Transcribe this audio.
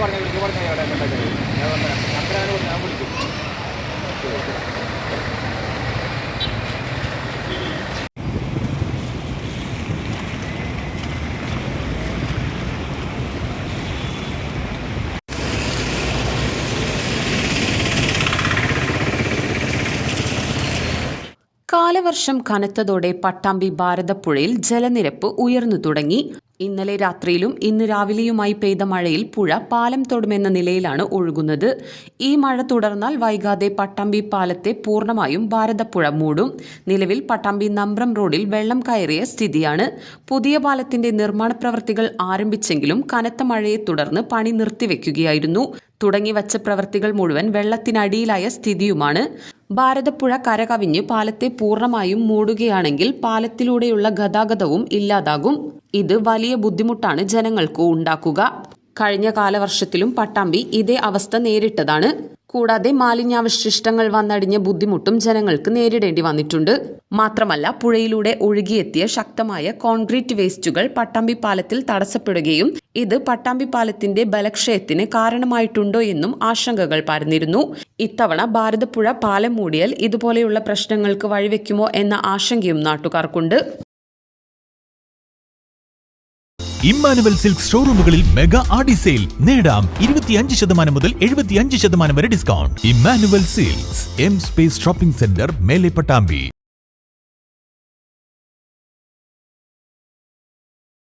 പറഞ്ഞു പറഞ്ഞ ഓക്കെ ഞാൻ വിളിക്കും. കാലവർഷം കനത്തതോടെ പട്ടാമ്പി ഭാരതപ്പുഴയിൽ ജലനിരപ്പ് ഉയർന്നു തുടങ്ങി. ഇന്നലെ രാത്രിയിലും ഇന്ന് രാവിലെയുമായി പെയ്ത മഴയിൽ പുഴ പാലം തൊടുമെന്ന നിലയിലാണ് ഒഴുകുന്നത്. ഈ മഴ തുടർന്നാൽ വൈകാതെ പട്ടാമ്പി പാലത്തെ പൂർണമായും ഭാരതപ്പുഴ മൂടും. നിലവിൽ പട്ടാമ്പി നമ്പ്രം റോഡിൽ വെള്ളം കയറിയ സ്ഥിതിയാണ്. പുതിയ പാലത്തിന്റെ നിർമ്മാണ പ്രവൃത്തികൾ ആരംഭിച്ചെങ്കിലും കനത്ത മഴയെ തുടർന്ന് പണി നിർത്തിവെക്കുകയായിരുന്നു. തുടങ്ങിവച്ച പ്രവൃത്തികൾ മുഴുവൻ വെള്ളത്തിനടിയിലായ സ്ഥിതിയുമാണ്. ഭാരതപ്പുഴ കരകവിഞ്ഞ് പാലത്തെ പൂർണമായും മൂടുകയാണെങ്കിൽ പാലത്തിലൂടെയുള്ള ഗതാഗതവും ഇല്ലാതാകും. ഇത് വലിയ ബുദ്ധിമുട്ടാണ് ജനങ്ങൾക്ക് ഉണ്ടാക്കുക. കഴിഞ്ഞ കാലവർഷത്തിലും പട്ടാമ്പി ഇതേ അവസ്ഥ നേരിട്ടതാണ്. കൂടാതെ മാലിന്യാവശിഷ്ടങ്ങൾ വന്നടിഞ്ഞ ബുദ്ധിമുട്ടും ജനങ്ങൾക്ക് നേരിടേണ്ടി വന്നിട്ടുണ്ട്. മാത്രമല്ല പുഴയിലൂടെ ഒഴുകിയെത്തിയ ശക്തമായ കോൺക്രീറ്റ് വേസ്റ്റുകൾ പട്ടാമ്പി പാലത്തിൽ തടസ്സപ്പെടുകയും ഇത് പട്ടാമ്പി പാലത്തിന്റെ ബലക്ഷയത്തിന് കാരണമായിട്ടുണ്ടോ എന്നും ആശങ്കകൾ പരന്നിരുന്നു. ഇത്തവണ ഭാരതപ്പുഴ പാലം മൂടിയാൽ ഇതുപോലെയുള്ള പ്രശ്നങ്ങൾക്ക് വഴിവെക്കുമോ എന്ന ആശങ്കയും നാട്ടുകാർക്കുണ്ട്. ഇമ്മാനുവൽ സിൽക്ക് ഷോറൂമുകളിൽ മെഗാ ആഡി സെയിൽ. നേടാം ഇരുപത്തിയഞ്ച് ശതമാനം മുതൽ എഴുപത്തിയഞ്ച് ശതമാനം വരെ discount. Emmanuel Silks M space shopping centre മേലെ പട്ടാമ്പി.